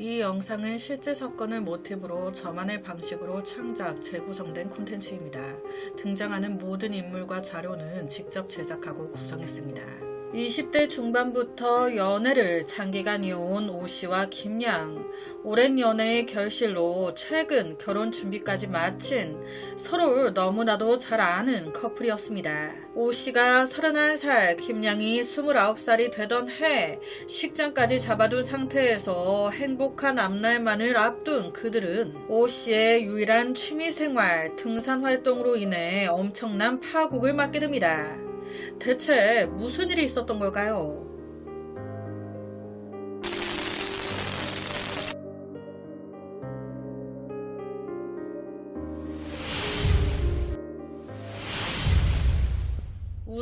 이 영상은 실제 사건을 모티브로 저만의 방식으로 창작, 재구성된 콘텐츠입니다. 등장하는 모든 인물과 자료는 직접 제작하고 구성했습니다. 20대 중반부터 연애를 장기간 이어온 오 씨와 김양. 오랜 연애의 결실로 최근 결혼 준비까지 마친 서로를 너무나도 잘 아는 커플이었습니다. 오 씨가 31살, 김양이 29살이 되던 해 식장까지 잡아둔 상태에서 행복한 앞날만을 앞둔 그들은 오 씨의 유일한 취미생활 등산 활동으로 인해 엄청난 파국을 맞게 됩니다. 대체 무슨 일이 있었던 걸까요?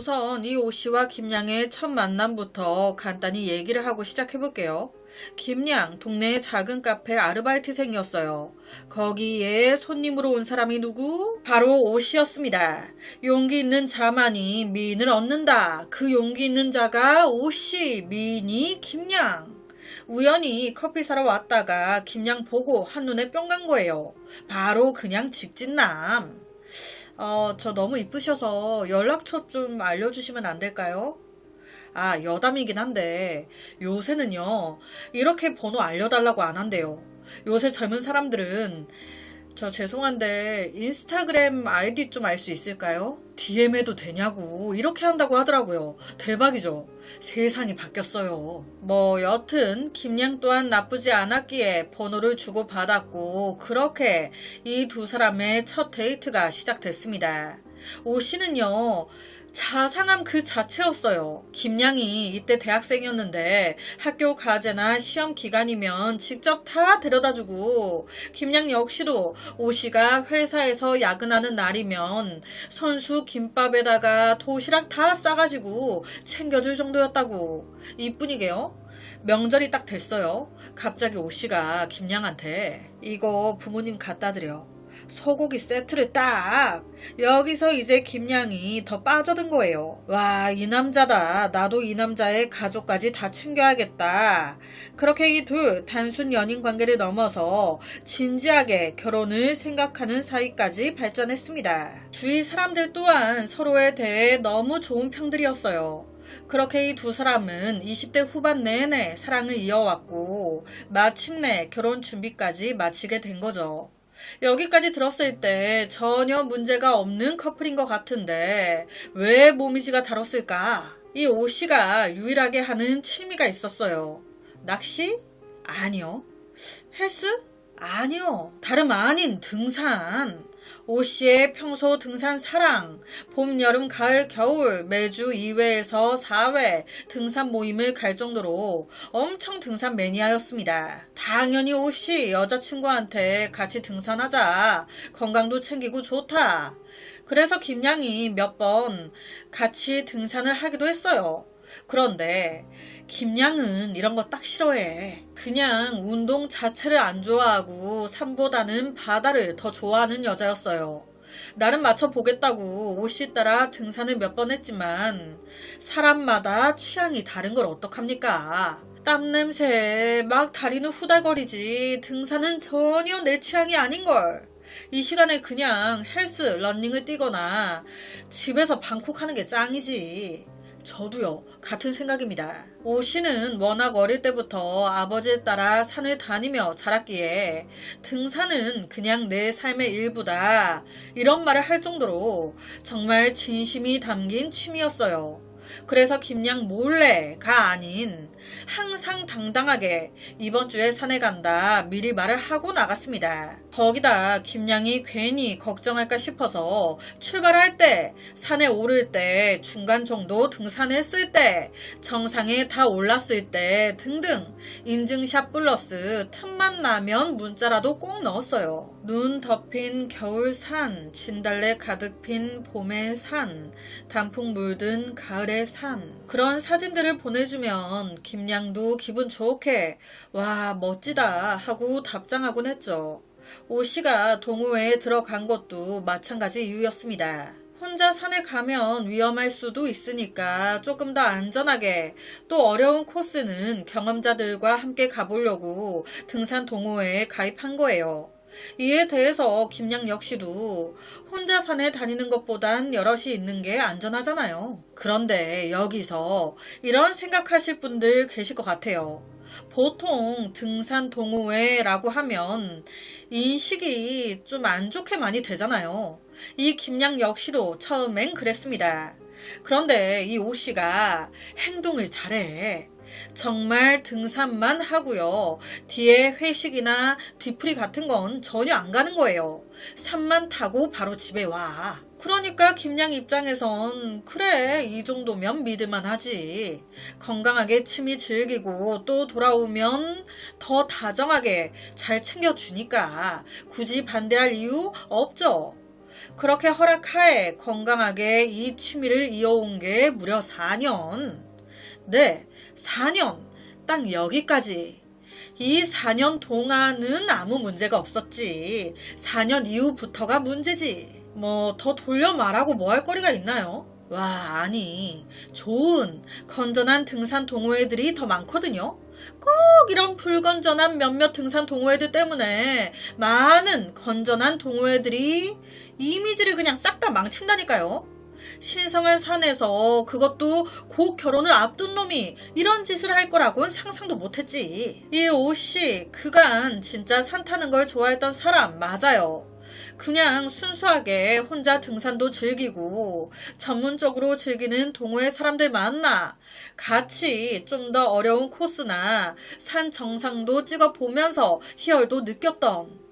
우선 이오 씨와 김양의 첫 만남부터 간단히 얘기를 하고 시작해볼게요. 김양, 동네의 작은 카페 아르바이트생이었어요. 거기에 손님으로 온 사람이 누구? 바로 오 씨였습니다. 용기 있는 자만이 미인을 얻는다. 그 용기 있는 자가 오 씨, 미인이 김양. 우연히 커피 사러 왔다가 김양 보고 한눈에 뿅 간 거예요. 바로 그냥 직진남. 어, 저 너무 이쁘셔서 연락처 좀 알려주시면 안 될까요? 아, 여담이긴 한데, 요새는요, 이렇게 번호 알려달라고 안 한대요. 요새 젊은 사람들은, 저 죄송한데, 인스타그램 아이디 좀 알 수 있을까요? DM해도 되냐고, 이렇게 한다고 하더라고요. 대박이죠? 세상이 바뀌었어요. 뭐, 여튼, 김양 또한 나쁘지 않았기에 번호를 주고받았고, 그렇게 이 두 사람의 첫 데이트가 시작됐습니다. 오 씨는요, 자상함 그 자체였어요. 김양이 이때 대학생이었는데 학교 과제나 시험 기간이면 직접 다 데려다주고 김양 역시도 오 씨가 회사에서 야근하는 날이면 선수 김밥에다가 도시락 다 싸가지고 챙겨줄 정도였다고. 이뿐이게요. 명절이 딱 됐어요. 갑자기 오 씨가 김양한테 이거 부모님 갖다 드려. 소고기 세트를 딱 여기서 이제 김양이 더 빠져든 거예요. 와, 이 남자다. 나도 이 남자의 가족까지 다 챙겨야겠다. 그렇게 이 둘 단순 연인 관계를 넘어서 진지하게 결혼을 생각하는 사이까지 발전했습니다. 주위 사람들 또한 서로에 대해 너무 좋은 평들이었어요. 그렇게 이 두 사람은 20대 후반 내내 사랑을 이어왔고 마침내 결혼 준비까지 마치게 된 거죠. 여기까지 들었을 때 전혀 문제가 없는 커플인 것 같은데 왜 모미지가 다뤘을까? 이오 씨가 유일하게 하는 취미가 있었어요. 낚시? 아니요. 헬스? 아니요. 다름 아닌 등산. 오 씨의 평소 등산 사랑, 봄, 여름, 가을, 겨울 매주 2회에서 4회 등산 모임을 갈 정도로 엄청 등산 매니아였습니다. 당연히 오 씨 여자친구한테 같이 등산하자. 건강도 챙기고 좋다. 그래서 김양이 몇 번 같이 등산을 하기도 했어요. 그런데 김양은 이런 거 딱 싫어해. 그냥 운동 자체를 안 좋아하고 산보다는 바다를 더 좋아하는 여자였어요. 나름 맞춰보겠다고 옷이 따라 등산을 몇 번 했지만 사람마다 취향이 다른 걸 어떡합니까? 땀 냄새 막 다리는 후달거리지 등산은 전혀 내 취향이 아닌걸. 이 시간에 그냥 헬스, 러닝을 뛰거나 집에서 방콕하는 게 짱이지. 저도요, 같은 생각입니다. 오 씨는 워낙 어릴 때부터 아버지에 따라 산을 다니며 자랐기에 등산은 그냥 내 삶의 일부다. 이런 말을 할 정도로 정말 진심이 담긴 취미였어요. 그래서 김양 몰래가 아닌 항상 당당하게 이번 주에 산에 간다 미리 말을 하고 나갔습니다. 거기다 김양이 괜히 걱정할까 싶어서 출발할 때, 산에 오를 때, 중간 정도 등산했을 때, 정상에 다 올랐을 때 등등 인증샷 플러스 틈만 나면 문자라도 꼭 넣었어요. 눈 덮인 겨울 산, 진달래 가득 핀 봄의 산, 단풍 물든 가을의 산. 그런 사진들을 보내주면 김 양도 기분 좋게 와 멋지다 하고 답장하곤 했죠. 오 씨가 동호회에 들어간 것도 마찬가지 이유였습니다. 혼자 산에 가면 위험할 수도 있으니까 조금 더 안전하게 또 어려운 코스는 경험자들과 함께 가보려고 등산 동호회에 가입한 거예요. 이에 대해서 김양 역시도 혼자 산에 다니는 것보단 여럿이 있는 게 안전하잖아요. 그런데 여기서 이런 생각하실 분들 계실 것 같아요. 보통 등산 동호회라고 하면 인식이 좀 안 좋게 많이 되잖아요. 이 김양 역시도 처음엔 그랬습니다. 그런데 이 오 씨가 행동을 잘해. 정말 등산만 하고요. 뒤에 회식이나 뒤풀이 같은 건 전혀 안 가는 거예요. 산만 타고 바로 집에 와. 그러니까 김양 입장에선 그래 이 정도면 믿을만 하지. 건강하게 취미 즐기고 또 돌아오면 더 다정하게 잘 챙겨주니까 굳이 반대할 이유 없죠. 그렇게 허락하에 건강하게 이 취미를 이어온 게 무려 4년. 네, 4년. 딱 여기까지. 이 4년 동안은 아무 문제가 없었지. 4년 이후부터가 문제지. 뭐, 더 돌려 말하고 뭐 할 거리가 있나요? 와, 아니. 좋은, 건전한 등산 동호회들이 더 많거든요. 꼭 이런 불건전한 몇몇 등산 동호회들 때문에 많은 건전한 동호회들이 이미지를 그냥 싹 다 망친다니까요. 신성한 산에서 그것도 곧 결혼을 앞둔 놈이 이런 짓을 할 거라고는 상상도 못했지. 이 오씨 그간 진짜 산 타는 걸 좋아했던 사람 맞아요. 그냥 순수하게 혼자 등산도 즐기고 전문적으로 즐기는 동호회 사람들 만나 같이 좀 더 어려운 코스나 산 정상도 찍어 보면서 희열도 느꼈던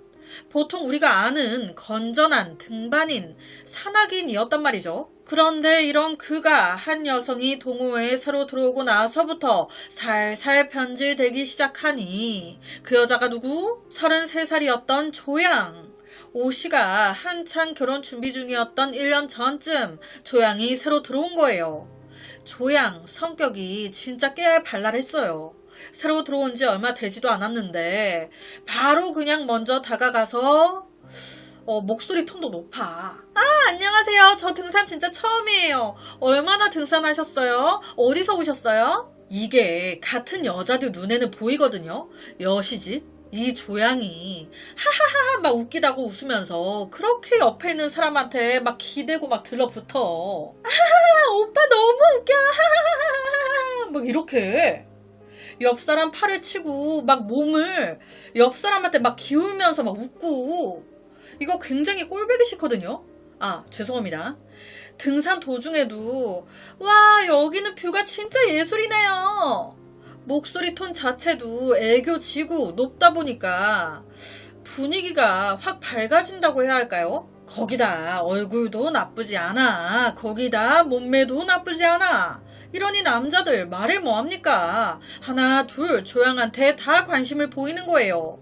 보통 우리가 아는 건전한 등반인 산악인이었단 말이죠. 그런데 이런 그가 한 여성이 동호회에 새로 들어오고 나서부터 살살 변질되기 시작하니 그 여자가 누구? 33살이었던 조양. 오 씨가 한창 결혼 준비 중이었던 1년 전쯤 조양이 새로 들어온 거예요. 조양 성격이 진짜 깨알 발랄했어요. 새로 들어온 지 얼마 되지도 않았는데 바로 그냥 먼저 다가가서 어, 목소리 톤도 높아. 아, 안녕하세요. 저 등산 진짜 처음이에요. 얼마나 등산하셨어요? 어디서 오셨어요? 이게 같은 여자들 눈에는 보이거든요. 여시짓. 이 조양이 하하하하 막 웃기다고 웃으면서 그렇게 옆에 있는 사람한테 막 기대고 막 들러붙어. 아하하 오빠 너무 웃겨. 하하하하 막 이렇게 옆 사람 팔을 치고 막 몸을 옆 사람한테 막 기울면서 막 웃고 이거 굉장히 꼴보기 싫거든요. 아 죄송합니다. 등산 도중에도 와 여기는 뷰가 진짜 예술이네요. 목소리 톤 자체도 애교지고 높다 보니까 분위기가 확 밝아진다고 해야 할까요? 거기다 얼굴도 나쁘지 않아. 거기다 몸매도 나쁘지 않아. 이러니 남자들 말해 뭐합니까? 하나, 둘, 조양한테 다 관심을 보이는 거예요.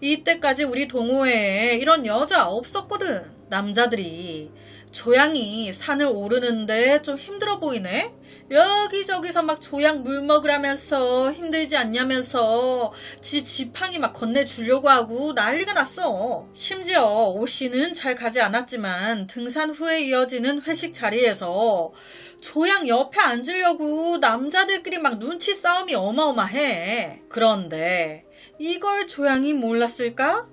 이때까지 우리 동호회에 이런 여자 없었거든. 남자들이 조양이 산을 오르는데 좀 힘들어 보이네? 여기저기서 막 조양 물 먹으라면서 힘들지 않냐면서 지 지팡이 막 건네주려고 하고 난리가 났어. 심지어 오 씨는 잘 가지 않았지만 등산 후에 이어지는 회식 자리에서 조양 옆에 앉으려고 남자들끼리 막 눈치 싸움이 어마어마해. 그런데 이걸 조양이 몰랐을까?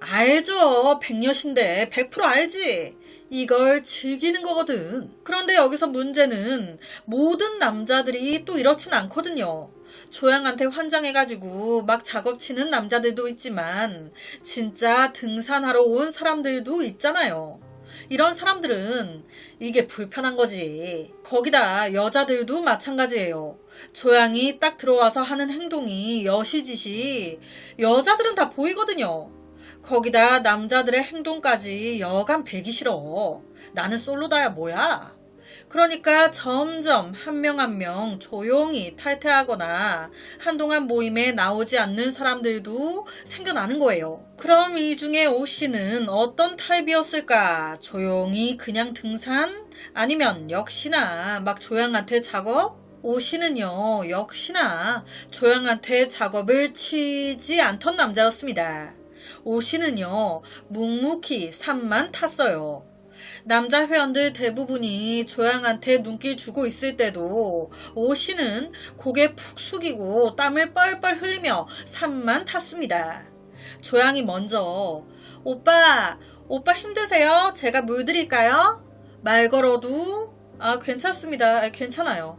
알죠. 백녀신데 100% 알지. 이걸 즐기는 거거든. 그런데 여기서 문제는 모든 남자들이 또 이렇진 않거든요. 조양한테 환장해가지고 막 작업치는 남자들도 있지만 진짜 등산하러 온 사람들도 있잖아요. 이런 사람들은 이게 불편한 거지. 거기다 여자들도 마찬가지예요. 조양이 딱 들어와서 하는 행동이 여시짓이 여자들은 다 보이거든요. 거기다 남자들의 행동까지 여간 배기 싫어. 나는 솔로다야 뭐야? 그러니까 점점 한명 한 명 조용히 탈퇴하거나 한동안 모임에 나오지 않는 사람들도 생겨나는 거예요. 그럼 이 중에 오 씨는 어떤 타입이었을까? 조용히 그냥 등산? 아니면 역시나 막 조양한테 작업? 오 씨는요, 역시나 조양한테 작업을 치지 않던 남자였습니다. 오 씨는요, 묵묵히 산만 탔어요. 남자 회원들 대부분이 조양한테 눈길 주고 있을 때도 오 씨는 고개 푹 숙이고 땀을 뻘뻘 흘리며 산만 탔습니다. 조양이 먼저 오빠, 오빠 힘드세요? 제가 물 드릴까요? 말 걸어도 아 괜찮습니다. 아, 괜찮아요.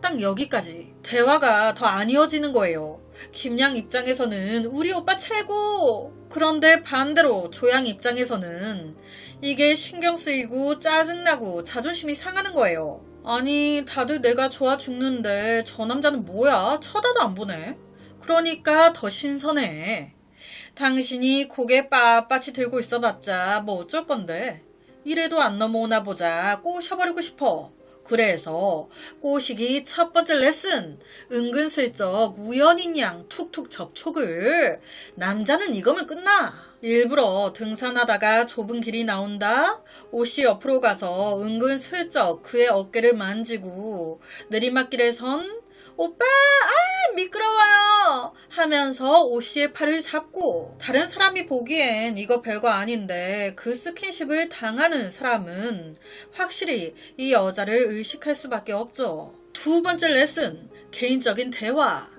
딱 여기까지 대화가 더 안 이어지는 거예요. 김양 입장에서는 우리 오빠 최고! 그런데 반대로 조양 입장에서는 이게 신경 쓰이고 짜증나고 자존심이 상하는 거예요. 아니, 다들 내가 좋아 죽는데 저 남자는 뭐야? 쳐다도 안 보네. 그러니까 더 신선해. 당신이 고개 빳빳이 들고 있어봤자 뭐 어쩔 건데. 이래도 안 넘어오나 보자 꼬셔버리고 싶어. 그래서 꼬시기 첫 번째 레슨 은근슬쩍 우연인 양 툭툭 접촉을. 남자는 이거면 끝나. 일부러 등산하다가 좁은 길이 나온다. 옷이 옆으로 가서 은근슬쩍 그의 어깨를 만지고 내리막길에선 오빠 아 미끄러워요 하면서 오씨의 팔을 잡고 다른 사람이 보기엔 이거 별거 아닌데 그 스킨십을 당하는 사람은 확실히 이 여자를 의식할 수밖에 없죠. 두 번째 레슨 개인적인 대화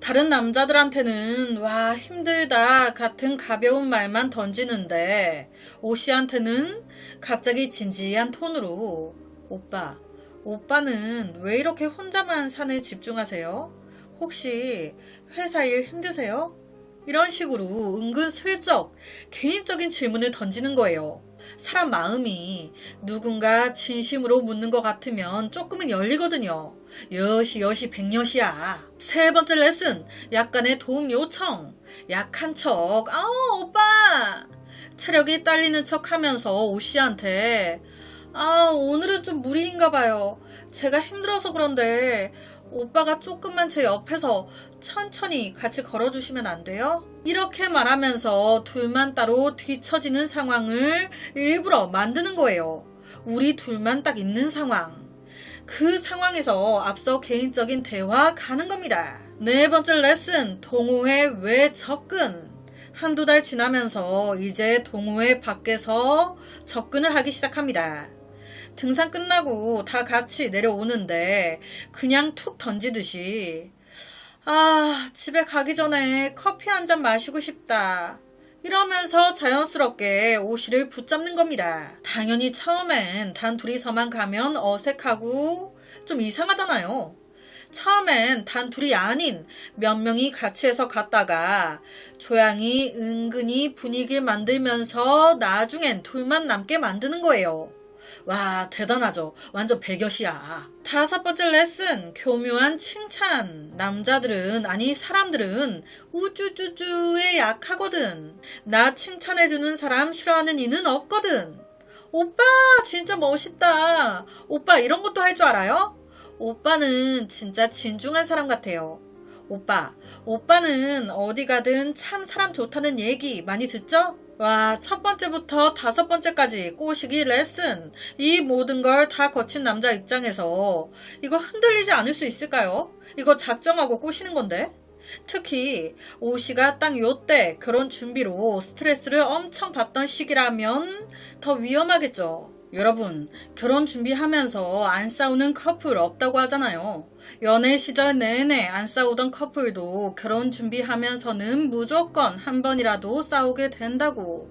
다른 남자들한테는 와 힘들다 같은 가벼운 말만 던지는데 오씨한테는 갑자기 진지한 톤으로 오빠 오빠는 왜 이렇게 혼자만 산에 집중하세요? 혹시 회사 일 힘드세요? 이런 식으로 은근슬쩍 개인적인 질문을 던지는 거예요. 사람 마음이 누군가 진심으로 묻는 것 같으면 조금은 열리거든요. 여시 여시 백여시야. 세 번째 레슨 약간의 도움 요청. 약한 척. 아 오빠. 체력이 딸리는 척 하면서 오씨한테 아, 오늘은 좀 무리인가 봐요. 제가 힘들어서 그런데 오빠가 조금만 제 옆에서 천천히 같이 걸어주시면 안 돼요? 이렇게 말하면서 둘만 따로 뒤처지는 상황을 일부러 만드는 거예요. 우리 둘만 딱 있는 상황. 그 상황에서 앞서 개인적인 대화 가는 겁니다. 네 번째 레슨, 동호회 외 접근. 한두 달 지나면서 이제 동호회 밖에서 접근을 하기 시작합니다. 등산 끝나고 다 같이 내려오는데 그냥 툭 던지듯이 아, 집에 가기 전에 커피 한 잔 마시고 싶다. 이러면서 자연스럽게 오씨를 붙잡는 겁니다. 당연히 처음엔 단 둘이서만 가면 어색하고 좀 이상하잖아요. 처음엔 단 둘이 아닌 몇 명이 같이 해서 갔다가 조양이 은근히 분위기를 만들면서 나중엔 둘만 남게 만드는 거예요. 와, 대단하죠. 완전 배겨시야. 다섯 번째 레슨, 교묘한 칭찬. 남자들은, 아니, 사람들은 우쭈쭈쭈에 약하거든. 나 칭찬해주는 사람 싫어하는 이는 없거든. 오빠, 진짜 멋있다. 오빠, 이런 것도 할 줄 알아요? 오빠는 진짜 진중한 사람 같아요. 오빠, 오빠는 어디 가든 참 사람 좋다는 얘기 많이 듣죠? 와, 첫 번째부터 다섯 번째까지 꼬시기 레슨. 이 모든 걸 다 거친 남자 입장에서 이거 흔들리지 않을 수 있을까요? 이거 작정하고 꼬시는 건데. 특히 오 씨가 딱 요때 결혼 준비로 스트레스를 엄청 받던 시기라면 더 위험하겠죠. 여러분, 결혼 준비하면서 안 싸우는 커플 없다고 하잖아요. 연애 시절 내내 안 싸우던 커플도 결혼 준비하면서는 무조건 한 번이라도 싸우게 된다고.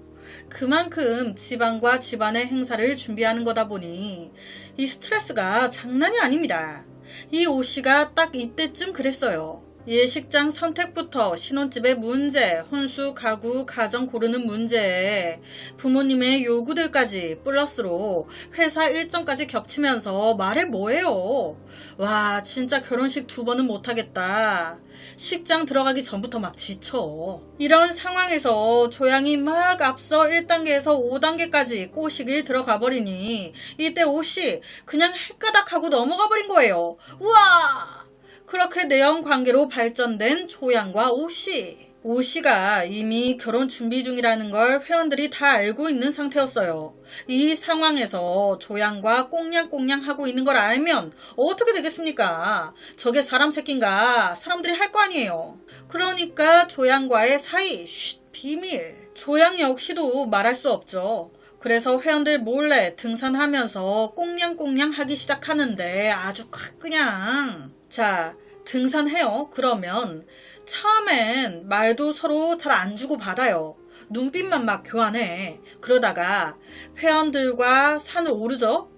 그만큼 집안과 집안의 행사를 준비하는 거다 보니 이 스트레스가 장난이 아닙니다. 이 오씨가 딱 이때쯤 그랬어요. 예식장 선택부터 신혼집의 문제, 혼수, 가구, 가정 고르는 문제에 부모님의 요구들까지 플러스로 회사 일정까지 겹치면서 말해 뭐해요. 와, 진짜 결혼식 두 번은 못하겠다. 식장 들어가기 전부터 막 지쳐. 이런 상황에서 조양이 막 앞서 1단계에서 5단계까지 꼬시기 들어가 버리니 이때 옷이 그냥 헷가닥하고 넘어가 버린 거예요. 우와! 그렇게 내연 관계로 발전된 조양과 오씨. 오 씨가 이미 결혼 준비 중이라는 걸 회원들이 다 알고 있는 상태였어요. 이 상황에서 조양과 꽁냥꽁냥 하고 있는 걸 알면 어떻게 되겠습니까? 저게 사람 새끼인가? 사람들이 할 거 아니에요. 그러니까 조양과의 사이, 쉿, 비밀. 조양 역시도 말할 수 없죠. 그래서 회원들 몰래 등산하면서 꽁냥꽁냥 하기 시작하는데 아주 콱 그냥 자 등산해요. 그러면 처음엔 말도 서로 잘 안 주고 받아요. 눈빛만 막 교환해. 그러다가 회원들과 산을 오르죠.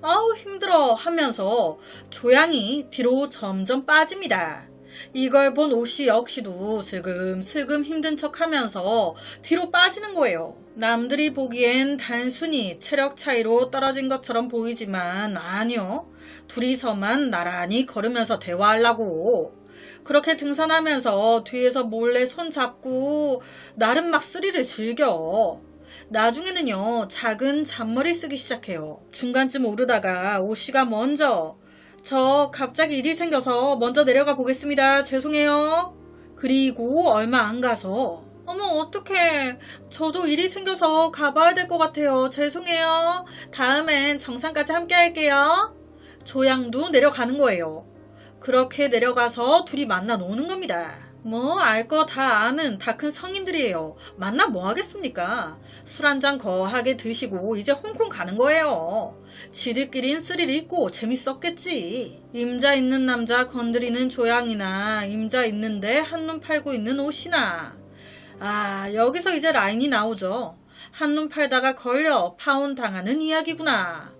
아우 힘들어 하면서 조양이 뒤로 점점 빠집니다. 이걸 본 오씨 역시도 슬금슬금 힘든 척 하면서 뒤로 빠지는 거예요. 남들이 보기엔 단순히 체력 차이로 떨어진 것처럼 보이지만 아니요. 둘이서만 나란히 걸으면서 대화하려고. 그렇게 등산하면서 뒤에서 몰래 손 잡고 나름 막 스릴을 즐겨. 나중에는요, 작은 잔머리 쓰기 시작해요. 중간쯤 오르다가 오씨가 먼저 저 갑자기 일이 생겨서 먼저 내려가 보겠습니다. 죄송해요. 그리고 얼마 안 가서 어머 어떡해 저도 일이 생겨서 가봐야 될 것 같아요. 죄송해요. 다음엔 정상까지 함께 할게요. 조양도 내려가는 거예요. 그렇게 내려가서 둘이 만나 노는 겁니다. 뭐 알 거 다 아는 다 큰 성인들이에요. 만나 뭐 하겠습니까? 술 한잔 거하게 드시고 이제 홍콩 가는 거예요. 지들끼린 스릴 있고 재밌었겠지. 임자 있는 남자 건드리는 조양이나 임자 있는데 한눈 팔고 있는 옷이나. 아 여기서 이제 라인이 나오죠. 한눈 팔다가 걸려 파혼 당하는 이야기구나.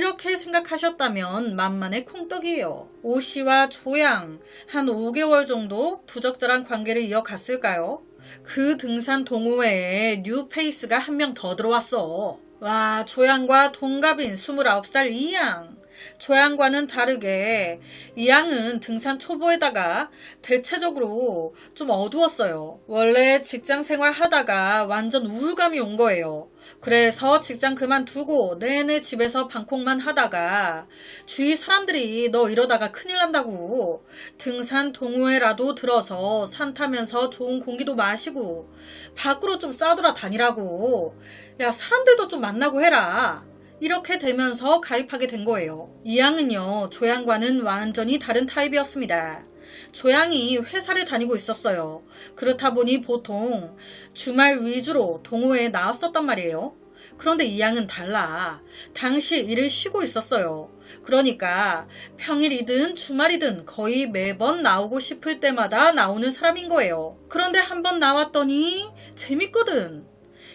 이렇게 생각하셨다면 만만의 콩떡이에요. 오 씨와 조양 한 5개월 정도 부적절한 관계를 이어갔을까요? 그 등산 동호회에 뉴페이스가 한 명 더 들어왔어. 와, 조양과 동갑인 29살 이양. 조양과는 다르게 이양은 등산 초보에다가 대체적으로 좀 어두웠어요. 원래 직장 생활 하다가 완전 우울감이 온 거예요. 그래서 직장 그만두고 내내 집에서 방콕만 하다가 주위 사람들이 너 이러다가 큰일 난다고 등산 동호회라도 들어서 산 타면서 좋은 공기도 마시고 밖으로 좀 싸돌아 다니라고 야 사람들도 좀 만나고 해라 이렇게 되면서 가입하게 된 거예요. 이양은요, 조양과는 완전히 다른 타입이었습니다. 조양이 회사를 다니고 있었어요. 그렇다 보니 보통 주말 위주로 동호회에 나왔었단 말이에요. 그런데 이 양은 달라. 당시 일을 쉬고 있었어요. 그러니까 평일이든 주말이든 거의 매번 나오고 싶을 때마다 나오는 사람인 거예요. 그런데 한번 나왔더니 재밌거든.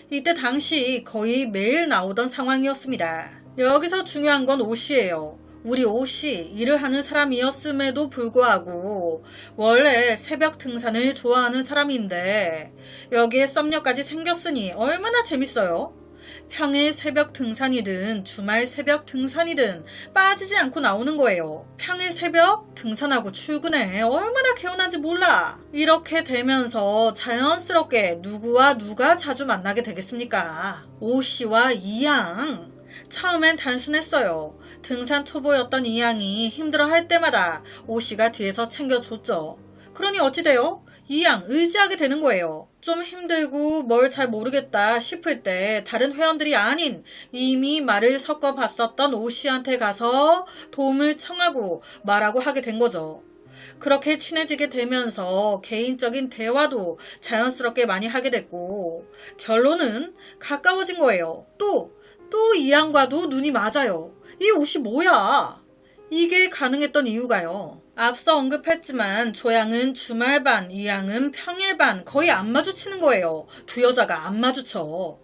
이때 당시 거의 매일 나오던 상황이었습니다. 여기서 중요한 건 옷이에요. 우리 옷이 일을 하는 사람이었음에도 불구하고 원래 새벽 등산을 좋아하는 사람인데 여기에 썸녀까지 생겼으니 얼마나 재밌어요? 평일 새벽 등산이든 주말 새벽 등산이든 빠지지 않고 나오는 거예요. 평일 새벽 등산하고 출근해. 얼마나 개운한지 몰라. 이렇게 되면서 자연스럽게 누구와 누가 자주 만나게 되겠습니까? 오 씨와 이양. 처음엔 단순했어요. 등산 초보였던 이양이 힘들어 할 때마다 오 씨가 뒤에서 챙겨줬죠. 그러니 어찌돼요? 이양 의지하게 되는 거예요. 좀 힘들고 뭘 잘 모르겠다 싶을 때 다른 회원들이 아닌 이미 말을 섞어 봤었던 오 씨한테 가서 도움을 청하고 말하고 하게 된 거죠. 그렇게 친해지게 되면서 개인적인 대화도 자연스럽게 많이 하게 됐고 결론은 가까워진 거예요. 또, 또 이양과도 눈이 맞아요. 이 옷이 뭐야? 이게 가능했던 이유가요. 앞서 언급했지만 조양은 주말반, 이양은 평일반 거의 안 마주치는 거예요. 두 여자가 안 마주쳐.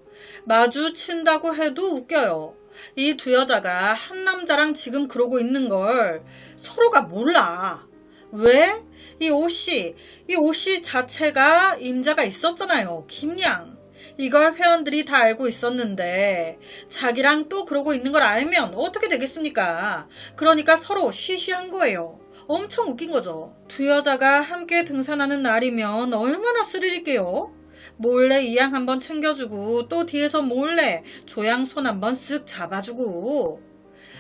마주친다고 해도 웃겨요. 이 두 여자가 한 남자랑 지금 그러고 있는 걸 서로가 몰라. 왜? 이 옷이, 이 옷이 자체가 임자가 있었잖아요. 김양. 이걸 회원들이 다 알고 있었는데 자기랑 또 그러고 있는 걸 알면 어떻게 되겠습니까? 그러니까 서로 쉬쉬한 거예요. 엄청 웃긴 거죠. 두 여자가 함께 등산하는 날이면 얼마나 스릴있게요. 몰래 이양 한번 챙겨주고 또 뒤에서 몰래 조양 손 한번 쓱 잡아주고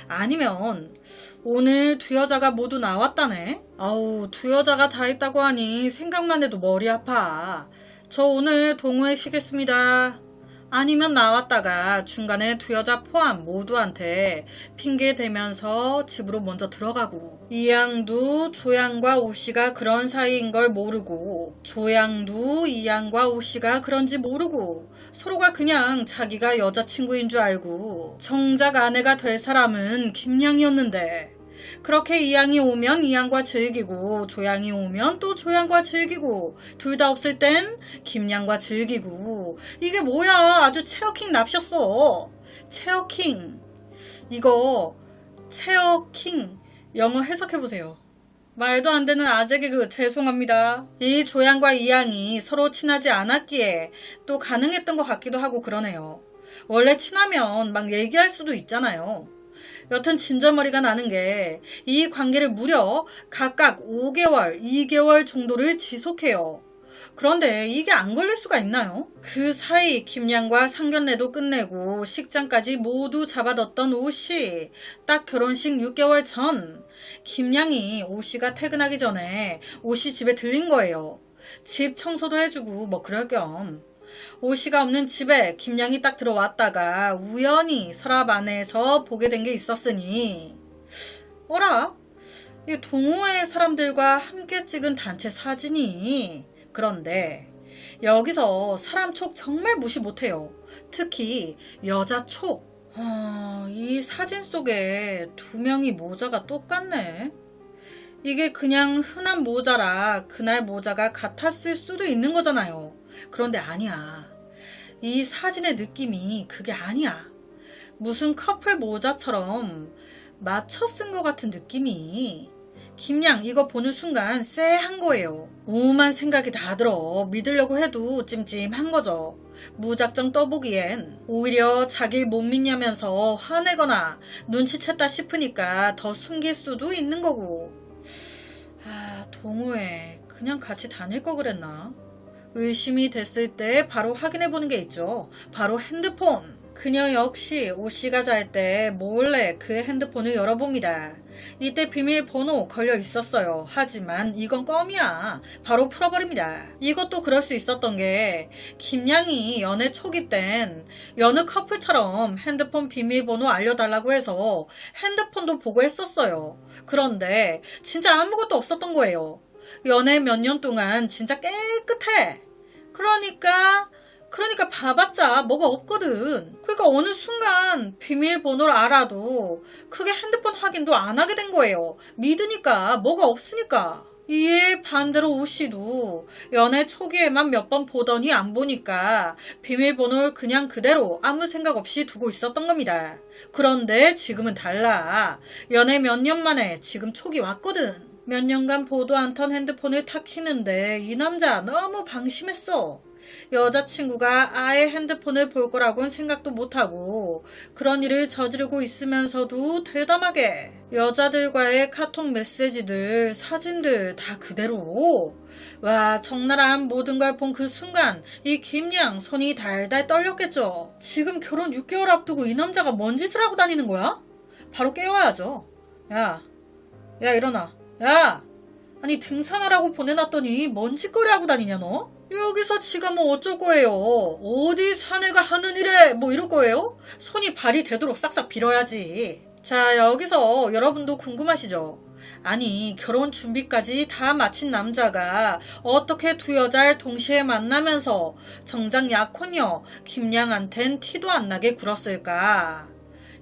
아니면 오늘 두 여자가 모두 나왔다네. 아우 두 여자가 다 있다고 하니 생각만 해도 머리 아파. 저 오늘 동호회 쉬겠습니다. 아니면 나왔다가 중간에 두 여자 포함 모두한테 핑계 대면서 집으로 먼저 들어가고 이양도 조양과 오씨가 그런 사이인 걸 모르고 조양도 이양과 오씨가 그런지 모르고 서로가 그냥 자기가 여자친구인 줄 알고 정작 아내가 될 사람은 김양이었는데 그렇게 이양이 오면 이양과 즐기고 조양이 오면 또 조양과 즐기고 둘 다 없을 땐 김양과 즐기고 이게 뭐야 아주 체어킹 납셨어 체어킹 이거 체어킹 영어 해석해보세요 말도 안 되는 아재 개그 죄송합니다. 이 조양과 이양이 서로 친하지 않았기에 또 가능했던 것 같기도 하고 그러네요. 원래 친하면 막 얘기할 수도 있잖아요. 여튼 진절머리가 나는 게 이 관계를 무려 각각 5개월, 2개월 정도를 지속해요. 그런데 이게 안 걸릴 수가 있나요? 그 사이 김양과 상견례도 끝내고 식장까지 모두 잡아뒀던 오씨. 딱 결혼식 6개월 전 김양이 오씨가 퇴근하기 전에 오씨 집에 들린 거예요. 집 청소도 해주고 뭐 그럴 겸. 오씨가 없는 집에 김양이 딱 들어왔다가 우연히 서랍 안에서 보게 된 게 있었으니 어라? 이 동호회 사람들과 함께 찍은 단체 사진이 그런데 여기서 사람 촉 정말 무시 못해요. 특히 여자 촉. 아, 이 사진 속에 두 명이 모자가 똑같네. 이게 그냥 흔한 모자라 그날 모자가 같았을 수도 있는 거잖아요. 그런데 아니야. 이 사진의 느낌이 그게 아니야. 무슨 커플 모자처럼 맞춰 쓴 것 같은 느낌이. 김양 이거 보는 순간 쎄한 거예요. 오만 생각이 다 들어 믿으려고 해도 찜찜한 거죠. 무작정 떠보기엔 오히려 자길 못 믿냐면서 화내거나 눈치챘다 싶으니까 더 숨길 수도 있는 거고. 아 동호회 그냥 같이 다닐 거 그랬나? 의심이 됐을 때 바로 확인해 보는 게 있죠. 바로 핸드폰. 그녀 역시 오 씨가 잘 때 몰래 그 핸드폰을 열어봅니다. 이때 비밀번호 걸려 있었어요. 하지만 이건 껌이야. 바로 풀어버립니다. 이것도 그럴 수 있었던 게 김양이 연애 초기 땐 여느 커플처럼 핸드폰 비밀번호 알려달라고 해서 핸드폰도 보고 했었어요. 그런데 진짜 아무것도 없었던 거예요. 연애 몇 년 동안 진짜 깨끗해. 그러니까 그러니까 봐봤자 뭐가 없거든. 그러니까 어느 순간 비밀번호를 알아도 크게 핸드폰 확인도 안 하게 된 거예요. 믿으니까 뭐가 없으니까. 이에 반대로 오 씨도 연애 초기에만 몇 번 보더니 안 보니까 비밀번호를 그냥 그대로 아무 생각 없이 두고 있었던 겁니다. 그런데 지금은 달라. 연애 몇 년 만에 지금 촉이 왔거든. 몇 년간 보도 않던 핸드폰을 탁 키는데 이 남자 너무 방심했어. 여자친구가 아예 핸드폰을 볼 거라고는 생각도 못하고 그런 일을 저지르고 있으면서도 대담하게 여자들과의 카톡 메시지들, 사진들 다 그대로 와 적나라한 모든 걸 본 그 순간 이 김양 손이 달달 떨렸겠죠. 지금 결혼 6개월 앞두고 이 남자가 뭔 짓을 하고 다니는 거야? 바로 깨워야죠. 야, 야 일어나. 야, 아니 등산하라고 보내놨더니 뭔 짓거리 하고 다니냐 너? 여기서 지가 뭐 어쩔 거예요? 어디 사내가 하는 일에 뭐 이럴 거예요? 손이 발이 되도록 싹싹 빌어야지. 자, 여기서 여러분도 궁금하시죠? 아니, 결혼 준비까지 다 마친 남자가 어떻게 두 여자를 동시에 만나면서 정작 약혼녀 김양한텐 티도 안 나게 굴었을까?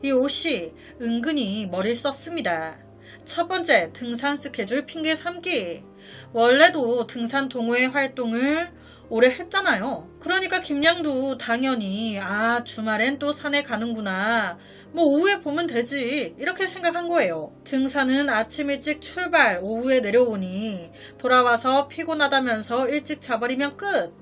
이 옷이 은근히 머리를 썼습니다. 첫 번째, 등산 스케줄 핑계 삼기. 원래도 등산 동호회 활동을 오래 했잖아요. 그러니까 김양도 당연히 아 주말엔 또 산에 가는구나. 뭐 오후에 보면 되지 이렇게 생각한 거예요. 등산은 아침 일찍 출발 오후에 내려오니 돌아와서 피곤하다면서 일찍 자버리면 끝.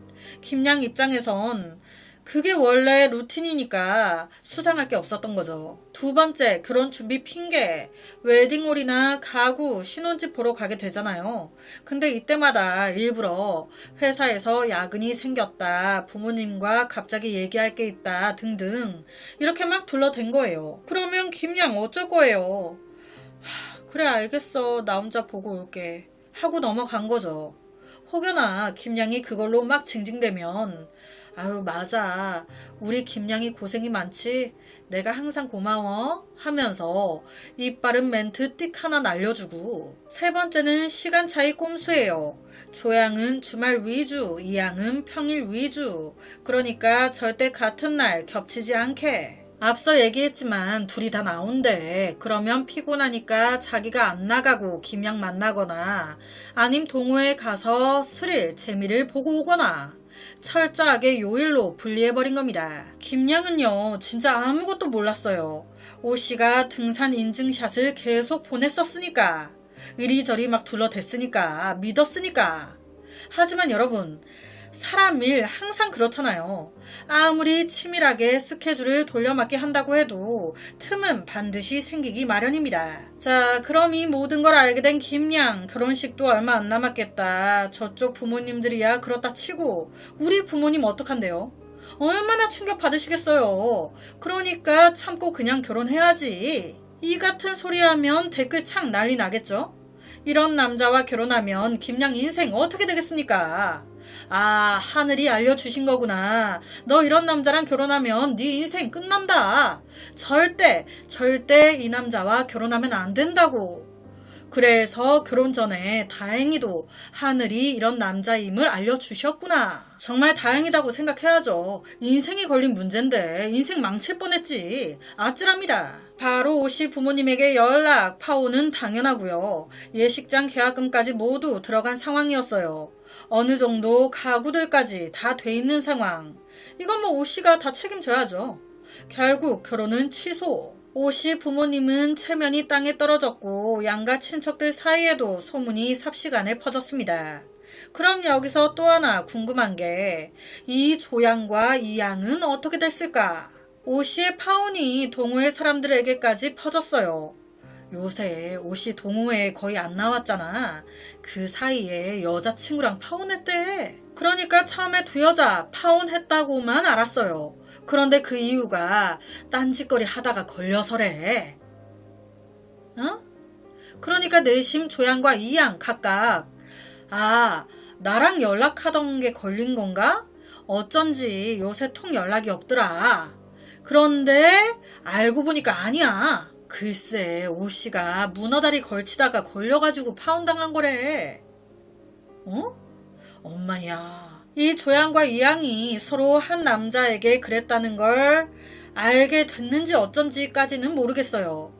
김양 입장에선 그게 원래 루틴이니까 수상할 게 없었던 거죠. 두 번째, 결혼 준비 핑계. 웨딩홀이나 가구, 신혼집 보러 가게 되잖아요. 근데 이때마다 일부러 회사에서 야근이 생겼다, 부모님과 갑자기 얘기할 게 있다, 등등. 이렇게 막 둘러댄 거예요. 그러면 김양 어쩔 거예요? 하, 그래, 알겠어. 나 혼자 보고 올게. 하고 넘어간 거죠. 혹여나 김양이 그걸로 막 징징대면 아유, 맞아. 우리 김양이 고생이 많지? 내가 항상 고마워. 하면서 이빠른 멘트 띡 하나 날려주고. 세 번째는 시간 차이 꼼수예요. 조양은 주말 위주, 이양은 평일 위주. 그러니까 절대 같은 날 겹치지 않게. 앞서 얘기했지만 둘이 다 나온대. 그러면 피곤하니까 자기가 안 나가고 김양 만나거나 아님 동호회 가서 스릴, 재미를 보고 오거나 철저하게 요일로 분리해버린 겁니다. 김양은요, 진짜 아무것도 몰랐어요. 오 씨가 등산 인증샷을 계속 보냈었으니까. 이리저리 막 둘러댔으니까. 믿었으니까. 하지만 여러분, 사람 일 항상 그렇잖아요. 아무리 치밀하게 스케줄을 돌려막기 한다고 해도 틈은 반드시 생기기 마련입니다. 자, 그럼 이 모든 걸 알게 된 김양 결혼식도 얼마 안 남았겠다. 저쪽 부모님들이야 그렇다 치고 우리 부모님 어떡한데요? 얼마나 충격 받으시겠어요. 그러니까 참고 그냥 결혼해야지. 이 같은 소리 하면 댓글 창 난리 나겠죠? 이런 남자와 결혼하면 김양 인생 어떻게 되겠습니까? 아, 하늘이 알려주신 거구나. 너 이런 남자랑 결혼하면 네 인생 끝난다. 절대, 절대 이 남자와 결혼하면 안 된다고. 그래서 결혼 전에 다행히도 하늘이 이런 남자임을 알려주셨구나. 정말 다행이다고 생각해야죠. 인생이 걸린 문제인데 인생 망칠 뻔했지. 아찔합니다. 바로 오씨 부모님에게 연락, 파오는 당연하고요. 예식장 계약금까지 모두 들어간 상황이었어요. 어느 정도 가구들까지 다 돼 있는 상황. 이건 뭐 오씨가 다 책임져야죠. 결국 결혼은 취소. 오씨 부모님은 체면이 땅에 떨어졌고 양가 친척들 사이에도 소문이 삽시간에 퍼졌습니다. 그럼 여기서 또 하나 궁금한 게 이 조양과 이 양은 어떻게 됐을까? 오씨의 파혼이 동호회 사람들에게까지 퍼졌어요. 요새 오씨 동호회에 거의 안 나왔잖아. 그 사이에 여자친구랑 파혼했대. 그러니까 처음에 두 여자 파혼했다고만 알았어요. 그런데 그 이유가 딴짓거리 하다가 걸려서래. 어? 그러니까 내심 조양과 이양 각각 아 나랑 연락하던 게 걸린 건가? 어쩐지 요새 통 연락이 없더라. 그런데 알고 보니까 아니야. 글쎄 오 씨가 문어다리 걸치다가 걸려가지고 파혼당한 거래. 어? 엄마야. 이 조양과 이양이 서로 한 남자에게 그랬다는 걸 알게 됐는지 어쩐지까지는 모르겠어요.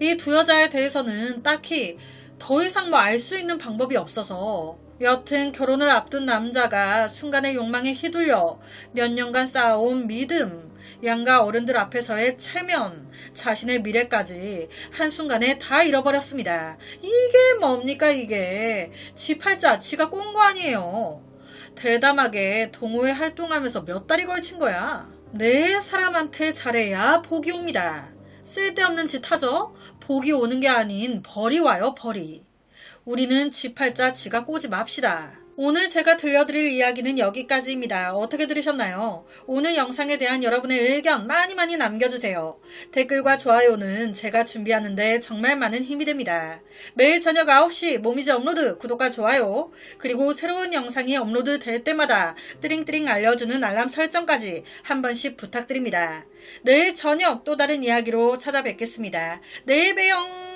이 두 여자에 대해서는 딱히 더 이상 뭐 알 수 있는 방법이 없어서 여튼 결혼을 앞둔 남자가 순간의 욕망에 휘둘려 몇 년간 쌓아온 믿음, 양가 어른들 앞에서의 체면, 자신의 미래까지 한순간에 다 잃어버렸습니다. 이게 뭡니까 이게. 지 팔자 지가 꼰 거 아니에요. 대담하게 동호회 활동하면서 몇 달이 걸친 거야. 네 사람한테 잘해야 복이 옵니다. 쓸데없는 짓 하죠? 복이 오는 게 아닌 벌이 와요, 벌이. 우리는 지 팔자 지가 꼬지 맙시다. 오늘 제가 들려드릴 이야기는 여기까지입니다. 어떻게 들으셨나요? 오늘 영상에 대한 여러분의 의견 많이 많이 남겨주세요. 댓글과 좋아요는 제가 준비하는데 정말 많은 힘이 됩니다. 매일 저녁 9시 모미지 업로드 구독과 좋아요 그리고 새로운 영상이 업로드 될 때마다 띠링띠링 알려주는 알람 설정까지 한 번씩 부탁드립니다. 내일 저녁 또 다른 이야기로 찾아뵙겠습니다. 내일 봬요.